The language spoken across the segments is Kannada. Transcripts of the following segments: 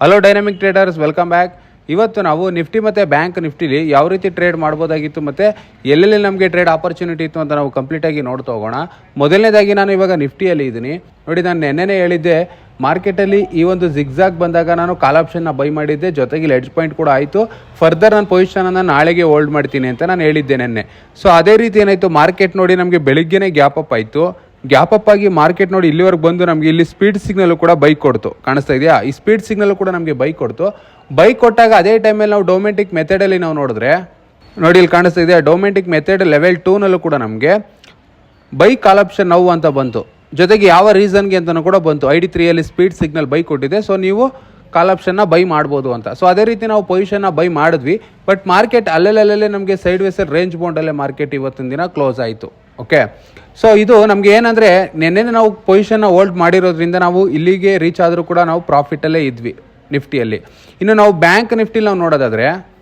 Hello dynamic traders welcome back ಇವತ್ತು ನಾವು ನಿಫ್ಟಿ ಮತ್ತು ಬ್ಯಾಂಕ್ ನಿಫ್ಟಿಲಿ ಯಾವ ರೀತಿ ಟ್ರೇಡ್ ಮಾಡ್ಬೋದಾಗಿತ್ತು ಮತ್ತು ಎಲ್ಲೆಲ್ಲಿ ನಮಗೆ ಟ್ರೇಡ್ ಆಪರ್ಚುನಿಟಿ ಇತ್ತು ಅಂತ ನಾವು ಕಂಪ್ಲೀಟಾಗಿ ನೋಡ್ತಾ ಹೋಗೋಣ. ಮೊದಲನೇದಾಗಿ ನಾನು ಇವಾಗ ನಿಫ್ಟಿಯಲ್ಲಿ ಇದ್ದೀನಿ. ನೋಡಿ, ನಾನು ನೆನ್ನೆನೇ ಹೇಳಿದ್ದೆ ಮಾರ್ಕೆಟಲ್ಲಿ ಈ ಒಂದು ಜಿಗ್ಜಾಗ್ ಬಂದಾಗ ನಾನು ಕಾಲ್ ಆಪ್ಷನ್ನ ಬೈ ಮಾಡಿದ್ದೆ. ಜೊತೆಗೆ ಲೆಡ್ಜ್ ಪಾಯಿಂಟ್ ಕೂಡ ಆಯಿತು. ಫರ್ದರ್ ನನ್ನ ಪೊಸಿಷನನ್ನು ನಾಳೆಗೆ ಹೋಲ್ಡ್ ಮಾಡ್ತೀನಿ ಅಂತ ನಾನು ಹೇಳಿದ್ದೆ ನೆನ್ನೆ. ಸೊ ಅದೇ ರೀತಿ ಏನಾಯಿತು? ಮಾರ್ಕೆಟ್ ನೋಡಿ ನಮಗೆ ಬೆಳಿಗ್ಗೆನೇ ಗ್ಯಾಪ್ ಅಪ್ ಆಯಿತು. ಗ್ಯಾಪ್ ಅಪ್ ಆಗಿ ಮಾರ್ಕೆಟ್ ನೋಡಿ ಇಲ್ಲಿವರೆಗೆ ಬಂದು ನಮಗೆ ಇಲ್ಲಿ ಸ್ಪೀಡ್ ಸಿಗ್ನಲ್ ಕೂಡ ಬೈಕ್ ಕೊಡ್ತು. ಕಾಣಿಸ್ತಾ ಇದೆಯಾ? ಈ ಸ್ಪೀಡ್ ಸಿಗ್ನಲ್ ಕೂಡ ನಮಗೆ ಬೈಕ್ ಕೊಡ್ತು. ಬೈಕ್ ಕೊಟ್ಟಾಗ ಅದೇ ಟೈಮಲ್ಲಿ ನಾವು ಡೊಮೆಟಿಕ್ ಮೆಥಡಲ್ಲಿ ನಾವು ನೋಡಿದ್ರೆ, ನೋಡಿ ಇಲ್ಲಿ ಕಾಣಿಸ್ತಾ ಇದೆಯಾ? ಡೊಮೆಟಿಕ್ ಮೆಥಡ್ ಲೆವೆಲ್ ಟೂನಲ್ಲೂ ಕೂಡ ನಮಗೆ ಬೈಕ್ ಕಾಲ್ ಆಪ್ಷನ್ ನೋವು ಅಂತ ಬಂತು. ಜೊತೆಗೆ ಯಾವ ರೀಸನ್ಗೆ ಅಂತಲೂ ಕೂಡ ಬಂತು. ಐ ಡಿ ತ್ರೀಯಲ್ಲಿ ಸ್ಪೀಡ್ ಸಿಗ್ನಲ್ ಬೈ ಕೊಟ್ಟಿದೆ. ಸೊ ನೀವು ಕಾಲ್ ಆಪ್ಷನ್ನ ಬೈ ಮಾಡ್ಬೋದು ಅಂತ. ಸೊ ಅದೇ ರೀತಿ ನಾವು ಪೊಸಿಷನ್ನ ಬೈ ಮಾಡಿದ್ವಿ. ಬಟ್ ಮಾರ್ಕೆಟ್ ಅಲ್ಲಲ್ಲೇ ನಮಗೆ ಸೈಡ್ ವೇಸಲ್ಲಿ ರೇಂಜ್ ಬೌಂಡಲ್ಲೇ ಮಾರ್ಕೆಟ್ ಇವತ್ತಿನ ದಿನ ಕ್ಲೋಸ್ ಆಯಿತು. ಓಕೆ ಸೊ ಇದು ನಮಗೆ ಏನಂದರೆ ನಿನ್ನೆ ನಾವು ಪೊಸಿಷನ್ನ ಹೋಲ್ಡ್ ಮಾಡಿರೋದ್ರಿಂದ ನಾವು ಇಲ್ಲಿಗೆ ರೀಚ್ ಆದರೂ ಕೂಡ ನಾವು ಪ್ರಾಫಿಟಲ್ಲೇ ಇದ್ವಿ, ನಿಫ್ಟಿಯಲ್ಲಿ. ಇನ್ನು ನಾವು ಬ್ಯಾಂಕ್ ನಿಫ್ಟಿಲಿ ನಾವು ನೋಡೋದಾದರೆ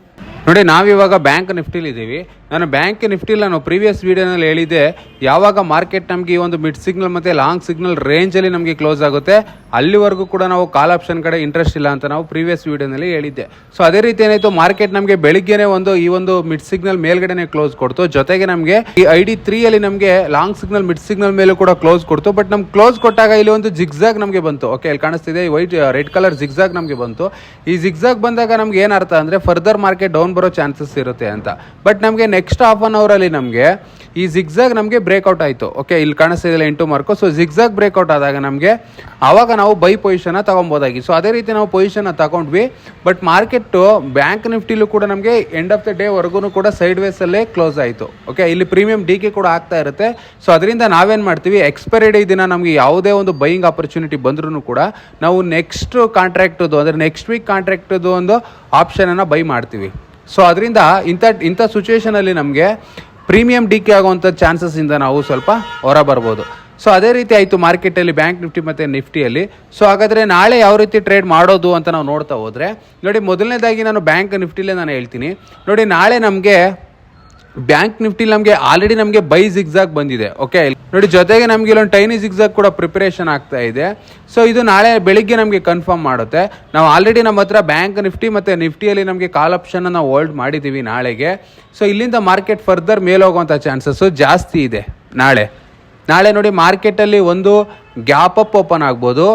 ನೋಡಿ, ನಾವಿವಾಗ ಬ್ಯಾಂಕ್ ನಿಫ್ಟಿಲಿ ಇದ್ದೀವಿ ನಾನು ಬ್ಯಾಂಕ್ ನಿಫ್ಟಿಲಿ ನಾನು ಪ್ರೀವಿಯಸ್ ವೀಡಿಯೋನಲ್ಲಿ ಹೇಳಿದ್ದೆ, ಯಾವಾಗ ಮಾರ್ಕೆಟ್ ನಮಗೆ ಈ ಒಂದು ಮಿಡ್ ಸಿಗ್ನಲ್ ಮತ್ತು ಲಾಂಗ್ ಸಿಗ್ನಲ್ ರೇಂಜಲ್ಲಿ ನಮಗೆ ಕ್ಲೋಸ್ ಆಗುತ್ತೆ, ಅಲ್ಲಿವರೆಗೂ ಕೂಡ ನಾವು ಕಾಲ್ ಆಪ್ಷನ್ ಕಡೆ ಇಂಟ್ರೆಸ್ಟ್ ಇಲ್ಲ ಅಂತ ನಾವು ಪ್ರೀವಿಯಸ್ ವೀಡಿಯೋನಲ್ಲಿ ಹೇಳಿದ್ದೆ. ಸೊ ಅದೇ ರೀತಿ ಏನಾಯಿತು, ಮಾರ್ಕೆಟ್ ನಮಗೆ ಬೆಳಿಗ್ಗೆನೇ ಒಂದು ಈ ಒಂದು ಮಿಡ್ ಸಿಗ್ನಲ್ ಮೇಲ್ಗಡೆನೆ ಕ್ಲೋಸ್ ಕೊಡ್ತು. ಜೊತೆಗೆ ನಮಗೆ ಈ ಐ ಡಿ ತ್ರೀಯಲ್ಲಿ ನಮಗೆ ಲಾಂಗ್ ಸಿಗ್ನಲ್, ಮಿಡ್ ಸಿಗ್ನಲ್ ಮೇಲೂ ಕೂಡ ಕ್ಲೋಸ್ ಕೊಡ್ತು. ಬಟ್ ನಮ್ಗೆ ಕ್ಲೋಸ್ ಕೊಟ್ಟಾಗ ಇಲ್ಲಿ ಒಂದು ಜಿಗ್ಜಾಗ್ ನಮಗೆ ಬಂತು. ಓಕೆ ಇಲ್ಲಿ ಕಾಣಿಸ್ತಿದೆ ವೈಟ್ ರೆಡ್ ಕಲರ್ ಜಿಗ್ಜಾಗ್ ನಮಗೆ ಬಂತು. ಈ ಜಿಗ್ಜಾಗ್ ಬಂದಾಗ ನಮ್ಗೆ ಏನು ಅರ್ಥ ಅಂದರೆ ಫರ್ದರ್ ಮಾರ್ಕೆಟ್ ಡೌನ್ ಬರೋ ಚಾನ್ಸಸ್ ಇರುತ್ತೆ ಅಂತ. ಬಟ್ ನಮಗೆ ನೆಕ್ಸ್ಟ್ ಹಾಫ್ ಅನ್ ಅವರಲ್ಲಿ ನಮಗೆ ಈ ಜಿಗ್ಜಾಗ್ ನಮಗೆ ಬ್ರೇಕ್ಔಟ್ ಆಯಿತು. ಓಕೆ ಇಲ್ಲಿ ಕಾಣಿಸ್ತಿದೆ ಎಂಟು ಮಾರ್ಕು ಸೊ ಜಿಗ್ಜಾಗ್ ಬ್ರೇಕ್ಔಟ್ ಆದಾಗ ನಮಗೆ ಆವಾಗ ನಾವು ಬೈ ಪೊಸಿಷನ್ನ ತಗೊಬೋದಾಗಿ. ಸೊ ಅದೇ ರೀತಿ ನಾವು ಪೊಸಿಷನ್ನ ತಗೊಂಡ್ವಿ. ಬಟ್ ಮಾರ್ಕೆಟ್ಟು ಬ್ಯಾಂಕ್ ನಿಫ್ಟಿಲೂ ಕೂಡ ನಮಗೆ ಎಂಡ್ ಆಫ್ ದ ಡೇ ವರ್ಗೂ ಕೂಡ ಸೈಡ್ ವೇಸಲ್ಲೇ ಕ್ಲೋಸ್ ಆಯಿತು. ಓಕೆ ಇಲ್ಲಿ ಪ್ರೀಮಿಯಂ ಡಿ ಕೆ ಕೂಡ ಆಗ್ತಾ ಇರುತ್ತೆ. ಸೊ ಅದರಿಂದ ನಾವೇನು ಮಾಡ್ತೀವಿ? ಎಕ್ಸ್ಪೈರಿ ಡೇ ದಿನ ನಮಗೆ ಯಾವುದೇ ಒಂದು ಬೈಯಿಂಗ್ ಆಪರ್ಚುನಿಟಿ ಬಂದ್ರೂ ಕೂಡ ನಾವು ನೆಕ್ಸ್ಟ್ ಕಾಂಟ್ರಾಕ್ಟದು ಅಂದರೆ ನೆಕ್ಸ್ಟ್ ವೀಕ್ ಕಾಂಟ್ರಾಕ್ಟದು ಒಂದು ಆಪ್ಷನನ್ನು ಬೈ ಮಾಡ್ತೀವಿ. ಸೊ ಅದರಿಂದ ಇಂಥ ಇಂಥ ಸಿಚುವೇಷನಲ್ಲಿ ನಮಗೆ ಪ್ರೀಮಿಯಂ ಡಿಕ್ಕಿ ಆಗುವಂಥ ಚಾನ್ಸಸ್ಸಿಂದ ನಾವು ಸ್ವಲ್ಪ ಹೊರ ಬರ್ಬೋದು ಸೊ ಅದೇ ರೀತಿ ಆಯಿತು ಮಾರ್ಕೆಟಲ್ಲಿ ಬ್ಯಾಂಕ್ ನಿಫ್ಟಿ ಮತ್ತು ನಿಫ್ಟಿಯಲ್ಲಿ ಸೊ ಹಾಗಾದರೆ ನಾಳೆ ಯಾವ ರೀತಿ ಟ್ರೇಡ್ ಮಾಡೋದು ಅಂತ ನಾವು ನೋಡ್ತಾ ಹೋದರೆ, ನೋಡಿ ಮೊದಲನೇದಾಗಿ ನಾನು ಬ್ಯಾಂಕ್ ನಿಫ್ಟಿಲೇ ನಾನು ಹೇಳ್ತೀನಿ. ನೋಡಿ ನಾಳೆ ನಮಗೆ ಬ್ಯಾಂಕ್ ನಿಫ್ಟಿಲಿ ನಮಗೆ ಆಲ್ರೆಡಿ ನಮಗೆ ಬೈ ಜಿಗ್ಜಾಗ್ ಬಂದಿದೆ. ಓಕೆ ನೋಡಿ, ಜೊತೆಗೆ ನಮಗೆ ಇಲ್ಲೊಂದು ಟೈನಿ ಜಿಗ್ಜಾಗ್ ಕೂಡ ಪ್ರಿಪರೇಷನ್ ಆಗ್ತಾ ಇದೆ. ಸೊ ಇದು ನಾಳೆ ಬೆಳಿಗ್ಗೆ ನಮಗೆ ಕನ್ಫರ್ಮ್ ಮಾಡುತ್ತೆ. ನಾವು ಆಲ್ರೆಡಿ ನಮ್ಮ ಹತ್ರ ಬ್ಯಾಂಕ್ ನಿಫ್ಟಿ ಮತ್ತು ನಿಫ್ಟಿಯಲ್ಲಿ ನಮಗೆ ಕಾಲ್ ಆಪ್ಷನ್ ನಾವು ಹೋಲ್ಡ್ ಮಾಡಿದ್ದೀವಿ ನಾಳೆಗೆ. ಸೊ ಇಲ್ಲಿಂದ ಮಾರ್ಕೆಟ್ ಫರ್ದರ್ ಮೇಲೋಗುವಂಥ ಚಾನ್ಸಸ್ಸು ಜಾಸ್ತಿ ಇದೆ ನಾಳೆ. ನಾಳೆ ನೋಡಿ ಮಾರ್ಕೆಟಲ್ಲಿ ಒಂದು ಗ್ಯಾಪ್ ಅಪ್ ಓಪನ್ ಆಗ್ಬೋದು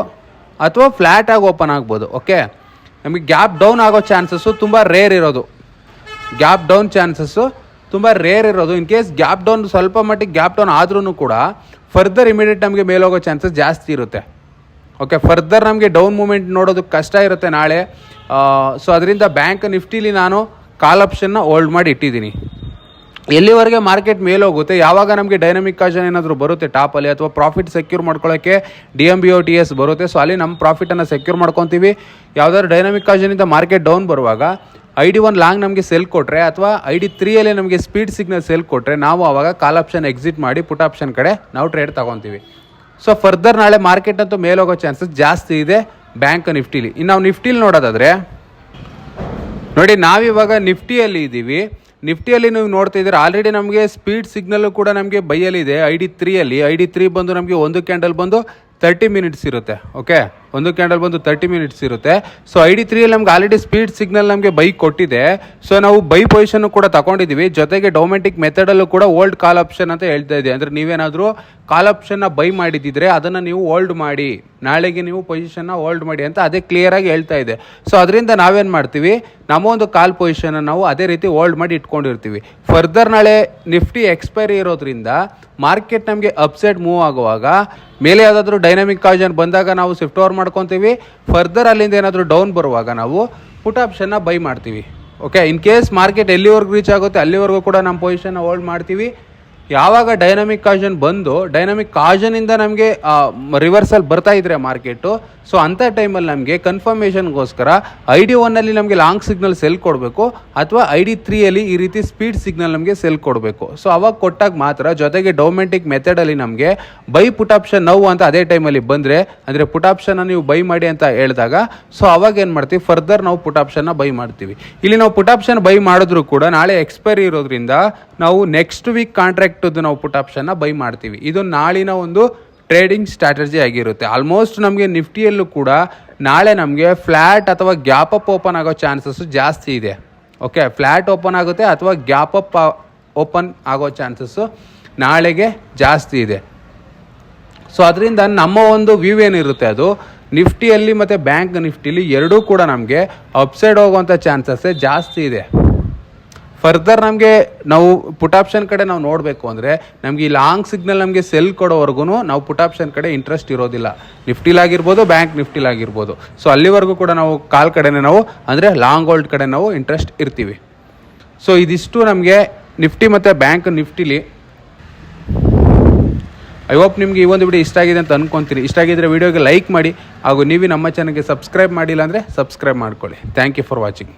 ಅಥವಾ ಫ್ಲ್ಯಾಟ್ ಆಗಿ ಓಪನ್ ಆಗ್ಬೋದು ಓಕೆ ನಮಗೆ ಗ್ಯಾಪ್ ಡೌನ್ ಆಗೋ ಚಾನ್ಸಸ್ಸು ತುಂಬ ರೇರ್ ಇರೋದು. ಗ್ಯಾಪ್ ಡೌನ್ ಚಾನ್ಸಸ್ಸು ತುಂಬ ರೇರ್ ಇರೋದು. ಇನ್ ಕೇಸ್ ಗ್ಯಾಪ್ ಡೌನ್ ಸ್ವಲ್ಪ ಮಟ್ಟಿಗೆ ಗ್ಯಾಪ್ ಡೌನ್ ಆದ್ರೂ ಕೂಡ ಫರ್ದರ್ ಇಮಿಡಿಯೇಟ್ ನಮಗೆ ಮೇಲೋಗೋ ಚಾನ್ಸಸ್ ಜಾಸ್ತಿ ಇರುತ್ತೆ. ಓಕೆ ಫರ್ದರ್ ನಮಗೆ ಡೌನ್ ಮೂಮೆಂಟ್ ನೋಡೋದು ಕಷ್ಟ ಇರುತ್ತೆ ನಾಳೆ. ಸೊ ಅದರಿಂದ ಬ್ಯಾಂಕ್ ನಿಫ್ಟಿಲಿ ನಾನು ಕಾಲ್ ಆಪ್ಷನ್ನ ಹೋಲ್ಡ್ ಮಾಡಿ ಇಟ್ಟಿದ್ದೀನಿ. ಎಲ್ಲಿವರೆಗೆ ಮಾರ್ಕೆಟ್ ಮೇಲೋಗುತ್ತೆ ಯಾವಾಗ ನಮಗೆ ಡೈನಮಿಕ್ ಕಾಜನ್ ಏನಾದರೂ ಬರುತ್ತೆ ಟಾಪಲ್ಲಿ ಅಥವಾ ಪ್ರಾಫಿಟ್ ಸೆಕ್ಯೂರ್ ಮಾಡ್ಕೊಳ್ಳೋಕ್ಕೆ D M B O T S ಬರುತ್ತೆ. ಸೊ ಅಲ್ಲಿ ನಮ್ಮ ಪ್ರಾಫಿಟನ್ನು ಸೆಕ್ಯೂರ್ ಮಾಡ್ಕೊತೀವಿ. ಯಾವ್ದಾದ್ರು ಡೈನಮಿಕ್ ಕಾಜನಿಂದ ಮಾರ್ಕೆಟ್ ಡೌನ್ ಬರುವಾಗ ಐ ಡಿ ಒನ್ ಲಾಂಗ್ ನಮಗೆ ಸೆಲ್ ಕೊಟ್ಟರೆ ಅಥವಾ ಐ ಡಿ ತ್ರೀಯಲ್ಲಿ ನಮಗೆ ಸ್ಪೀಡ್ ಸಿಗ್ನಲ್ ಸೆಲ್ ಕೊಟ್ಟರೆ ನಾವು ಆವಾಗ ಕಾಲ್ ಆಪ್ಷನ್ ಎಕ್ಸಿಟ್ ಮಾಡಿ ಪುಟ್ ಆಪ್ಷನ್ ಕಡೆ ನಾವು ಟ್ರೇಡ್ ತೊಗೊತೀವಿ ಸೊ ಫರ್ದರ್ ನಾಳೆ ಮಾರ್ಕೆಟ್ ಅಂತೂ ಮೇಲೋಗೋ ಚಾನ್ಸಸ್ ಜಾಸ್ತಿ ಇದೆ ಬ್ಯಾಂಕ್ ನಿಫ್ಟಿಲಿ. ಇನ್ನು ನಾವು ನಿಫ್ಟಿಲಿ ನೋಡೋದಾದರೆ, ನೋಡಿ ನಾವಿವಾಗ ನಿಫ್ಟಿಯಲ್ಲಿ ಇದ್ದೀವಿ. ನಿಫ್ಟಿಯಲ್ಲಿ ನೀವು ನೋಡ್ತಾ ಇದ್ದೀರಾ ಆಲ್ರೆಡಿ ನಮಗೆ ಸ್ಪೀಡ್ ಸಿಗ್ನಲ್ ಕೂಡ ನಮಗೆ ಬೈಯಲ್ಲಿದೆ. ಐ ಡಿ ತ್ರೀಯಲ್ಲಿ, ಐ ಡಿ ತ್ರೀ ಬಂದು ನಮಗೆ ಒಂದು ಕ್ಯಾಂಡಲ್ ಬಂದು ತರ್ಟಿ ಮಿನಿಟ್ಸ್ ಇರುತ್ತೆ ಓಕೆ ಒಂದು ಕ್ಯಾಂಡಲ್ ಬಂದು ತರ್ಟಿ ಮಿನಿಟ್ಸ್ ಇರುತ್ತೆ. ಸೊ ಐ ಡಿ ತ್ರೀಯಲ್ಲಿ ನಮ್ಗೆ ಆಲ್ರೆಡಿ ಸ್ಪೀಡ್ ಸಿಗ್ನಲ್ ನಮಗೆ ಬೈಕ್ ಕೊಟ್ಟಿದೆ. ಸೊ ನಾವು ಬೈ ಪೊಸಿಷನ್ ಕೂಡ ತಗೊಂಡಿದ್ದೀವಿ. ಜೊತೆಗೆ ಡೊಮೆಟಿಕ್ ಮೆಥಡಲ್ಲೂ ಕೂಡ ಓಲ್ಡ್ ಕಾಲ್ ಆಪ್ಷನ್ ಅಂತ ಹೇಳ್ತಾ ಇದೆ ಅಂದರೆ ನೀವೇನಾದರೂ ಕಾಲ್ ಆಪ್ಷನ್ನ ಬೈ ಮಾಡಿದ್ದಿದ್ರೆ ಅದನ್ನು ನೀವು ಓಲ್ಡ್ ಮಾಡಿ. ನಾಳೆಗೆ ನೀವು ಪೊಸಿಷನ್ನ ಓಲ್ಡ್ ಮಾಡಿ ಅಂತ ಅದೇ ಕ್ಲಿಯರಾಗಿ ಹೇಳ್ತಾ ಇದೆ. ಸೊ ಅದರಿಂದ ನಾವೇನು ಮಾಡ್ತೀವಿ? ನಮ್ಮ ಒಂದು ಕಾಲ್ ಪೊಸಿಷನ್ನ ನಾವು ಅದೇ ರೀತಿ ಓಲ್ಡ್ ಮಾಡಿ ಇಟ್ಕೊಂಡಿರ್ತೀವಿ. ಫರ್ದರ್ ನಾಳೆ ನಿಫ್ಟಿ ಎಕ್ಸ್ಪೈರಿ ಇರೋದ್ರಿಂದ ಮಾರ್ಕೆಟ್ ನಮಗೆ ಅಪ್ಸೈಡ್ ಮೂವ್ ಆಗುವಾಗ, ಮೇಲೆ ಯಾವುದಾದ್ರೂ ಡೈನಾಮಿಕ್ ಕಾಜನ್ ಬಂದಾಗ ನಾವು ಸಿಫ್ಟ್ ಓವರ್ ಮಾಡ್ಕೊತೀವಿ. ಫರ್ದರ್ ಅಲ್ಲಿಂದ ಏನಾದರೂ ಡೌನ್ ಬರುವಾಗ ನಾವು ಪುಟ್ ಆಪ್ಷನ್ನ ಬೈ ಮಾಡ್ತೀವಿ. ಓಕೆ ಇನ್ ಕೇಸ್ ಮಾರ್ಕೆಟ್ ಎಲ್ಲಿವರೆಗೂ ರೀಚ್ ಆಗುತ್ತೆ ಅಲ್ಲಿವರೆಗೂ ಕೂಡ ನಮ್ಮ ಪೊಸಿಷನ್ನ ಹೋಲ್ಡ್ ಮಾಡ್ತೀವಿ. ಯಾವಾಗ ಡೈನಾಮಿಕ್ ಕಾಜನ್ ಬಂದು ಡೈನಾಮಿಕ್ ಕಾಜನಿಂದ ನಮಗೆ ರಿವರ್ಸಲ್ ಬರ್ತಾ ಇದ್ರೆ ಮಾರ್ಕೆಟು ಸೊ ಅಂಥ ಟೈಮಲ್ಲಿ ನಮಗೆ ಕನ್ಫರ್ಮೇಷನ್ಗೋಸ್ಕರ ಐ ಡಿ ಒನ್ನಲ್ಲಿ ನಮಗೆ ಲಾಂಗ್ ಸಿಗ್ನಲ್ ಸೆಲ್ ಕೊಡಬೇಕು, ಅಥವಾ ಐ ಡಿ ತ್ರೀಯಲ್ಲಿ ಈ ರೀತಿ ಸ್ಪೀಡ್ ಸಿಗ್ನಲ್ ನಮಗೆ ಸೆಲ್ ಕೊಡಬೇಕು. ಸೊ ಅವಾಗ ಕೊಟ್ಟಾಗ ಮಾತ್ರ ಜೊತೆಗೆ ಡೊಮೆಟಿಕ್ ಮೆಥಡಲ್ಲಿ ನಮಗೆ ಬೈ ಪುಟ್ ಆಪ್ಷನ್ ನೋವು ಅಂತ ಅದೇ ಟೈಮಲ್ಲಿ ಬಂದರೆ, ಅಂದರೆ ಪುಟ್ ಆಪ್ಷನ್ನ ನೀವು ಬೈ ಮಾಡಿ ಅಂತ ಹೇಳಿದಾಗ ಸೊ ಅವಾಗ ಏನು ಮಾಡ್ತೀವಿ? ಫರ್ದರ್ ನಾವು ಪುಟ್ ಆಪ್ಷನ್ನ ಬೈ ಮಾಡ್ತೀವಿ. ಇಲ್ಲಿ ನಾವು ಪುಟ್ ಆಪ್ಷನ್ ಬೈ ಮಾಡಿದ್ರು ಕೂಡ ನಾಳೆ ಎಕ್ಸ್ಪೈರಿ ಇರೋದ್ರಿಂದ ನಾವು ನೆಕ್ಸ್ಟ್ ವೀಕ್ ಕಾಂಟ್ರಾಕ್ಟದ್ದು ನಾವು ಪುಟ್ ಆಪ್ಷನ್ನ ಬೈ ಮಾಡ್ತೀವಿ. ಇದು ನಾಳಿನ ಒಂದು ಟ್ರೇಡಿಂಗ್ ಸ್ಟ್ರಾಟಜಿ ಆಗಿರುತ್ತೆ. ಆಲ್ಮೋಸ್ಟ್ ನಮಗೆ ನಿಫ್ಟಿಯಲ್ಲೂ ಕೂಡ ನಾಳೆ ನಮಗೆ ಫ್ಲ್ಯಾಟ್ ಅಥವಾ ಗ್ಯಾಪ್ ಅಪ್ ಓಪನ್ ಆಗೋ ಚಾನ್ಸಸ್ಸು ಜಾಸ್ತಿ ಇದೆ. ಓಕೆ ಫ್ಲ್ಯಾಟ್ ಓಪನ್ ಆಗುತ್ತೆ ಅಥವಾ ಗ್ಯಾಪ್ ಅಪ್ ಓಪನ್ ಆಗೋ ಚಾನ್ಸಸ್ಸು ನಾಳೆಗೆ ಜಾಸ್ತಿ ಇದೆ. ಸೊ, ಅದರಿಂದ ನಮ್ಮ ಒಂದು ವ್ಯೂ ಏನಿರುತ್ತೆ ಅದು, ನಿಫ್ಟಿಯಲ್ಲಿ ಮತ್ತು ಬ್ಯಾಂಕ್ ನಿಫ್ಟಿಲಿ ಎರಡೂ ಕೂಡ ನಮಗೆ ಅಪ್ಸೈಡ್ ಹೋಗುವಂಥ ಚಾನ್ಸಸ್ಸೇ ಜಾಸ್ತಿ ಇದೆ. ಫರ್ದರ್ ನಮಗೆ ನಾವು ಪುಟ್ ಆಪ್ಷನ್ ಕಡೆ ನಾವು ನೋಡಬೇಕು ಅಂದರೆ ನಮಗೆ ಈ ಲಾಂಗ್ ಸಿಗ್ನಲ್ ನಮಗೆ ಸೆಲ್ ಕೊಡೋವರೆಗೂ ನಾವು ಪುಟ್ ಆಪ್ಷನ್ ಕಡೆ ಇಂಟ್ರೆಸ್ಟ್ ಇರೋದಿಲ್ಲ. ನಿಫ್ಟಿಲಾಗಿರ್ಬೋದು ಬ್ಯಾಂಕ್ ನಿಫ್ಟಿಲಾಗಿರ್ಬೋದು ಸೊ ಅಲ್ಲಿವರೆಗೂ ಕೂಡ ನಾವು ಕಾಲ್ ಕಡೆನೇ ನಾವು ಅಂದರೆ ಲಾಂಗ್ ಹೋಲ್ಡ್ ಕಡೆ ನಾವು ಇಂಟ್ರೆಸ್ಟ್ ಇರ್ತೀವಿ. ಸೊ ಇದಿಷ್ಟು ನಮಗೆ ನಿಫ್ಟಿ ಮತ್ತು ಬ್ಯಾಂಕ್ ನಿಫ್ಟಿಲಿ ಐ ಹೋಪ್ ನಿಮಗೆ ಈ ಒಂದು ವಿಡಿಯೋ ಇಷ್ಟ ಆಗಿದೆ ಅಂತ ಅನ್ಕೊಂತೀನಿ. ಇಷ್ಟ ಆಗಿದ್ದರೆ ವಿಡಿಯೋಗೆ ಲೈಕ್ ಮಾಡಿ. ಹಾಗೂ ನೀವು ನಮ್ಮ ಚಾನಲ್ಗೆ ಸಬ್ಸ್ಕ್ರೈಬ್ ಮಾಡಿಲ್ಲ ಅಂದರೆ ಸಬ್ಸ್ಕ್ರೈಬ್ ಮಾಡ್ಕೊಳ್ಳಿ. Thank you for watching